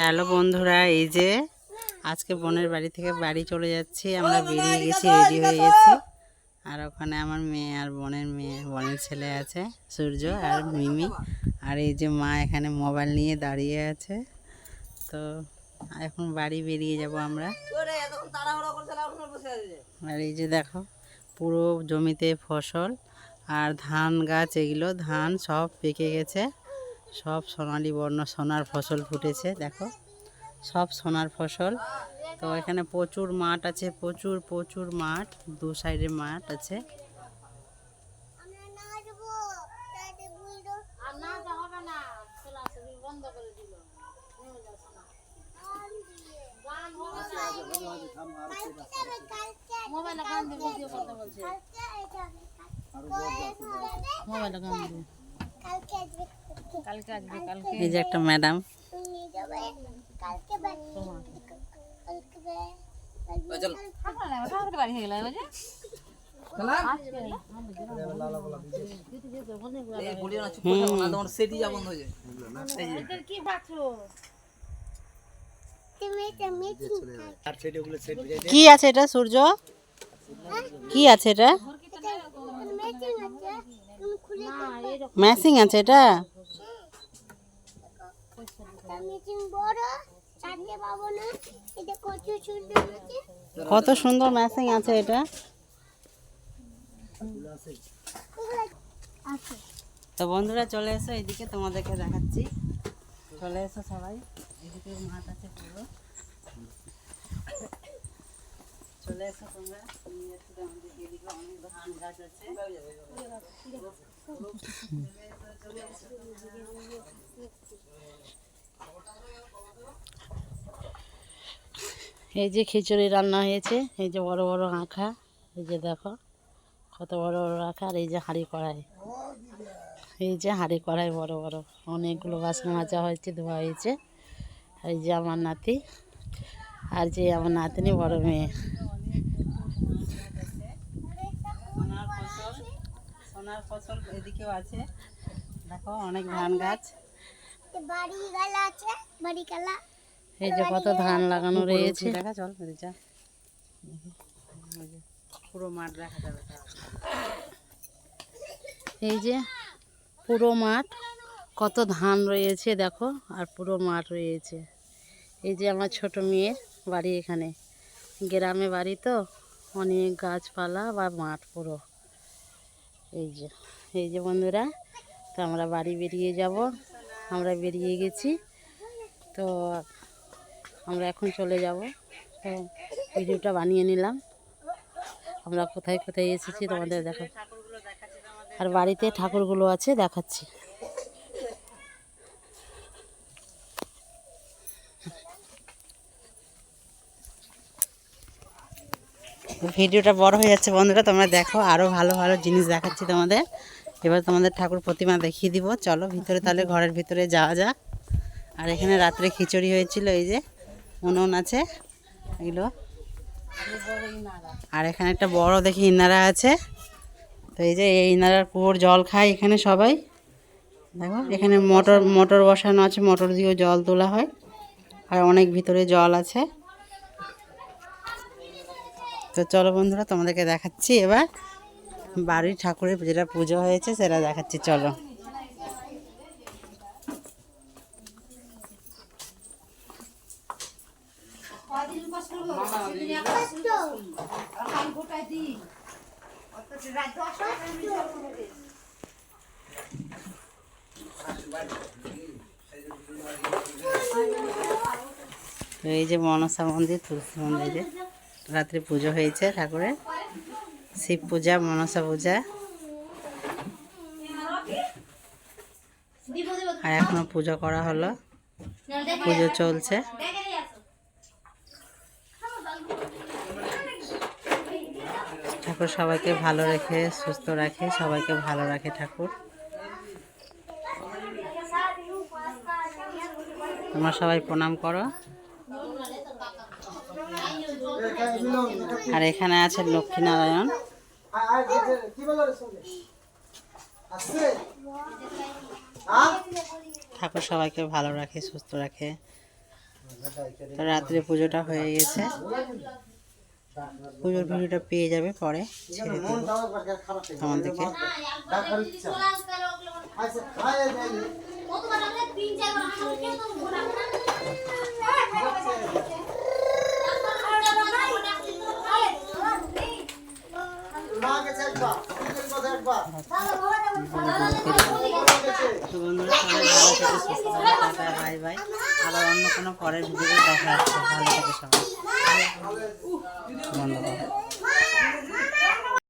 Hello বন্ধুরা এই যে আজকে বোনের বাড়ি থেকে বাড়ি চলে যাচ্ছি। আমরা বেরিয়ে গেছি রেডি হয়ে গেছি। আর ওখানে আমার মেয়ে আর বোনের মেয়ে বোনের ছেলে আছে সূর্য আর মিমি। আর এই যে মা এখানে মোবাইল নিয়ে দাঁড়িয়ে আছে। তো এখন বাড়ি বেরিয়ে যাব আমরা। আর এই যে দেখো পুরো জমিতে ফসল আর ধান গাছ এগুলো ধান সব পেকে গেছে। সব সোনালি বর্ণ সোনার ফসল ফুটেছে, দেখো। সব সোনার ফসল। তো এখানে প্রচুর মাঠ আছে, প্রচুর প্রচুর মাঠ। দু সাইডে মাঠ আছে। এই যে একটা ম্যাডাম। কি আছে এটা সূর্য? কি আছে এটা? ম্যাসিং আছে এটা? কত সুন্দর ম্যাসিং আছে এটা। তো বন্ধুরা চলে এসো এদিকে তোমাদেরকে দেখাচ্ছি। চলে এসো সবাই। এদিকে মাঠ আছে পুরো। চলে এসো তোমরা। এদিকে অনেক ধান গাছ আছে। এই যে খিচুড়ি রান্না হয়েছে এই যে বড় বড় আঁখা এই যে দেখো কত বড় বড় আঁখা আর এই যে হাঁড়ি কড়াই। এই যে হাঁড়ি কড়াই বড় বড় অনেকগুলো বাসন মাজা হয়েছে ধোয়া হয়েছে। আর এই যে আমার নাতি আর যে আমার নাতনি বড় মেয়ে। সোনার ফসল সোনার ফসল এদিকেও আছে। দেখো অনেক ধান গাছ। বাড়ি গালা আছে বাড়ি গালা। এই যে কত ধান লাগানো রয়েছে। দেখা চল যা। পুরো মাঠ দেখা যাবে। এই যে পুরো মাঠ কত ধান রয়েছে দেখো আর পুরো মাঠ রয়েছে। এই যে আমার ছোট মেয়ের বাড়ি এখানে। গ্রামে বাড়ি তো অনেক গাছপালা বা মাঠ পুরো। এই যে এই যে বন্ধুরা তো আমরা বাড়ি বেরিয়ে যাব। আমরা বেরিয়ে গেছি। তো আমরা এখন চলে যাব। ভিডিওটা বানিয়ে নিলাম। আমরা কোথায় কোথায় এসেছি তোমাদের দেখো আর বাড়িতে ঠাকুরগুলো আছে, দেখাচ্ছি। ভিডিওটা বড় হয়ে যাচ্ছে বন্ধুরা, তোমরা দেখো আরও ভালো ভালো জিনিস দেখাচ্ছি তোমাদের। এবার তোমাদের ঠাকুর প্রতিমা দেখিয়ে দিব। চলো ভিতরে তাহলে ঘরের ভিতরে যাওয়া যাক। আর এখানে রাত্রে খিচুড়ি হয়েছিল, এই যে। উনুন আছে, এগুলো। আর এখানে একটা বড় দেখি ইনারা আছে। তো এই যে এই ইনারার পুকুর জল খায় এখানে সবাই। দেখো, এখানে মোটর মোটর বসানো আছে, মোটর দিয়েও জল তোলা হয়। আর অনেক ভিতরে জল আছে। তো চলো বন্ধুরা, তোমাদেরকে দেখাচ্ছি এবার। বাড়ির ঠাকুরের যেটা পুজো হয়েছে, সেটা দেখাচ্ছি, চলো। এই যে মনসা মন্দির, তুলসী মন্দিরে। রাত্রে পুজো হয়েছে ঠাকুরের। শিব পূজা, মনসা পূজা। আর এখনও পুজো করা হলো। পুজো চলছে। ঠাকুর সবাইকে ভালো রেখে, সুস্থ রাখে, সবাইকে ভালো রাখে ঠাকুর। তোমরা সবাই প্রণাম করো। আর এখানে আছে লক্ষ্মীনারায়ণ। ঠাকুর সবাইকে ভালো রাখে, সুস্থ রাখে। রাত্রে পুজোটা হয়ে গেছে। পুজোর ভিডিওটা পেয়ে যাবে পরে ছেড়ে দেবো আমাদেরকে তো বন্ধুরা, সবাই ভালো থেকে, সুস্থ থাকে, বাই বাই আবার অন্য কোনো পরের ভিডিও দেখা হচ্ছে। ভালো থেকে সবাই। করো